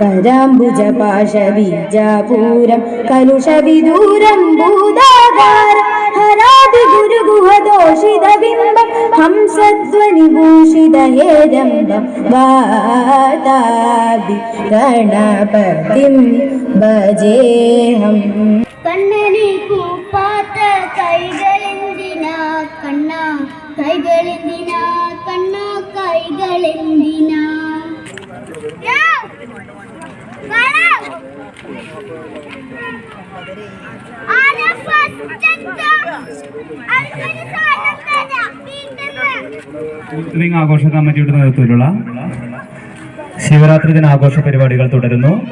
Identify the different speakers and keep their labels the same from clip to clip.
Speaker 1: കരാംബുജ പാശബീജാപൂരം കലുഷവിദൂരം ഭൂതാകാരം ഹരാതി ഗുരുഗുഹദോഷിത ബിംബം ഹംസധ്വനി ഭൂഷിത ഹേരംബം വാതാദി ഗണപതിം ഭജേഹം.
Speaker 2: കണ്ണനെ കൂപ്പാത്ത കൈകളെന്തിനാ കണ്ണ കൈകളെന്തിനാ കണ്ണ കൈകളെന്തിനാ
Speaker 3: വിങ് ആഘോഷ കമ്മിറ്റിയുടെ നേതൃത്വത്തിലുള്ള ശിവരാത്രി ദിനാഘോഷ പരിപാടികൾ തുടരുന്നു.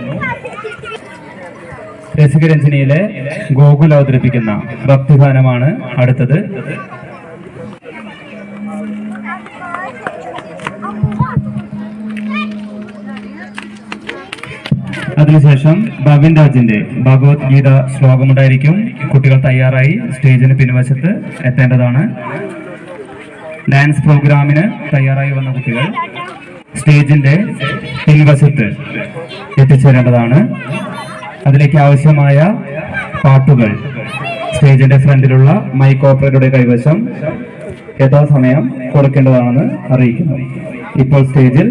Speaker 3: രസികരഞ്ജനിയിലെ ഗോകുൽ അവതരിപ്പിക്കുന്ന ഭക്തിഗാനമാണ് അടുത്തത്. അതിനുശേഷം ഭവിൻ രാജിന്റെ ഭഗവത്ഗീത ശ്ലോകമുണ്ടായിരിക്കും. കുട്ടികൾ തയ്യാറായി. സ്റ്റേജിന് പിൻവശത്ത് എത്തേണ്ടതാണ്. ഡാൻസ് പ്രോഗ്രാമിന് തയ്യാറായി വന്ന കുട്ടികൾ സ്റ്റേജിന്റെ പിൻവശത്ത് എത്തിച്ചേരേണ്ടതാണ്. അതിലേക്ക് ആവശ്യമായ പാട്ടുകൾ സ്റ്റേജിന്റെ ഫ്രണ്ടിലുള്ള മൈക്ക് ഓപ്പറേറ്ററുടെ കൈവശം യഥാസമയം കൊടുക്കേണ്ടതാണെന്ന് അറിയിക്കുന്നു. ഇപ്പോൾ സ്റ്റേജിൽ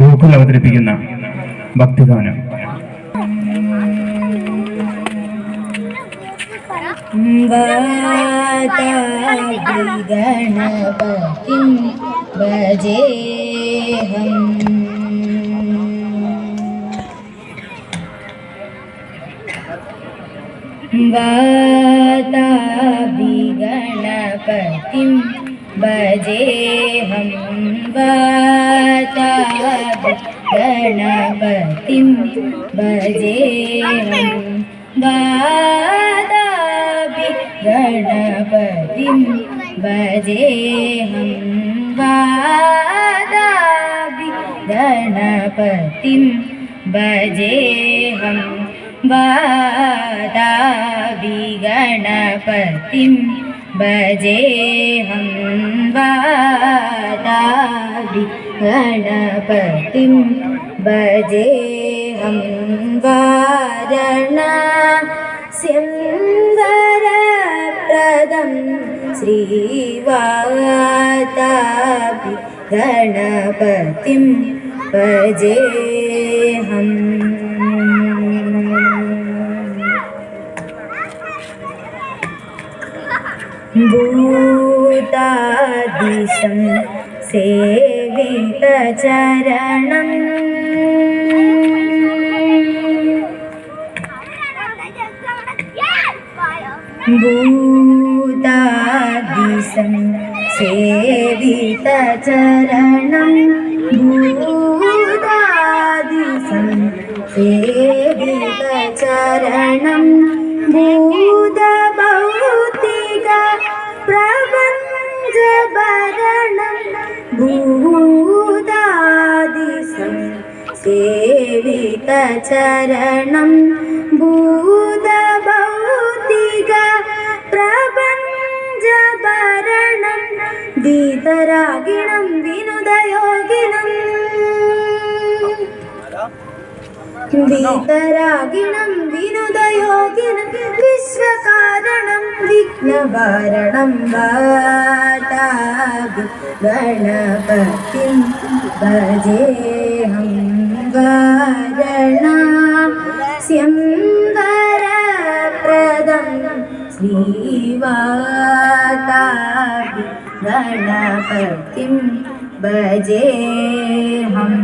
Speaker 3: ഗോകുൽ അവതരിപ്പിക്കുന്ന ഭക്തിഗാനം. गणपतिं भजेहम् वाताभि गणपतिं भजेहं वाताभि बजे हम।
Speaker 1: बा ഗണപതിം ഭജേഹം വാതാഭിഗണപതിം ഭജേഹം വാതാഭിഗണപതിം ഭജേഹം വാതാഭിഗണപതിം ഭജേഹം വാതാഭിഗണപതിം ഭജേഹം വാതാഭിഗണപതിം ഭജേഹം വാതാഭിഗണപതിം ഭജേഹം ഭൂതാദിശം സേവിതചരണം ഭജേഹം ഭൂതാദിശം സേവിതചരണം ഭൂതാദിശം സേവിതചരണം ഭൂത ഭൗതിക പ്രപഞ്ച ഭരണം. ഭൂതാദിശം സേവിതചരണം ഭൂതഭൗതിക ദീതരാഗിണം വിനുദയോഗിനം ഗീതരാഗിണം വിനുദയോഗിനം വിശ്വകാരണം വിഘ്നവാരണം വാതാഭി ഗണപതിം ഭജേഹം വാരണാസ്യം श्रीवातादि गणपतिं भजेऽहम्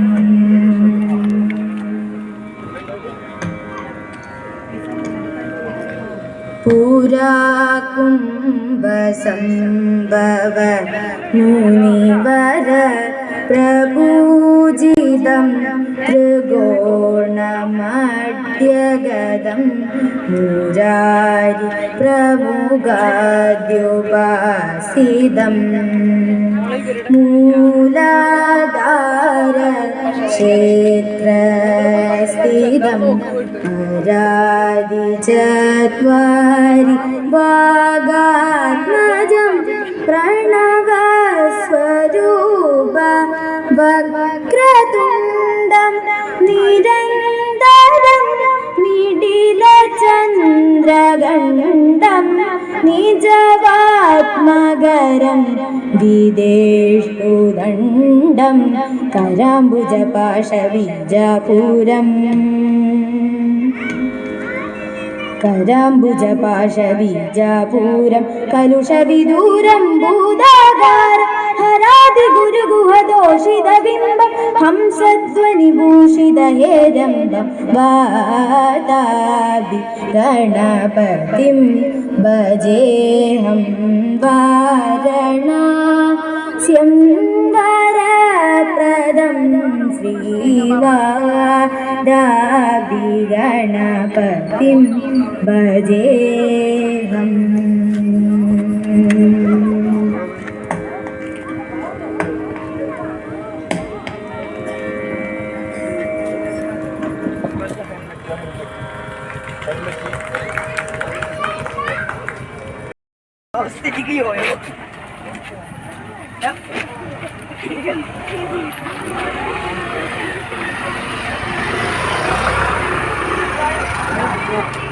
Speaker 1: पुराकुम्भसम्भव मुनिवर प्रपूजितम् ത്രികോണമധ്യഗതം മുരാരി പ്രമുഖാദ്യുപാസിതം. മൂലാധാര ക്ഷേത്രസ്ഥിതം മുരാരി ചത്വാരി വാ നിരന്തരം നിടില ചന്ദ്രഗണ്ഡം നിജവാത്മകരം വിദേഷ്ടുദണ്ഡം കരാംബുജപാശവിജാപൂരം. കരാംബുജപാശബീജാപൂരം കലുഷവിദൂരം ഭൂതാകാര ഹരാതി ഗുരുഗുഹദോഷിതബിംബം ഹംസധ്വനിഭൂഷിതഹേരംബം വാതാഭി ഗണപതിം ഭജേഹം വാരണാസ്യം വരപ്രദം ശ്രീവാദാഭി ഗണപതിം ഭജേഹം.
Speaker 4: আসতে দিকেই হয় Thank.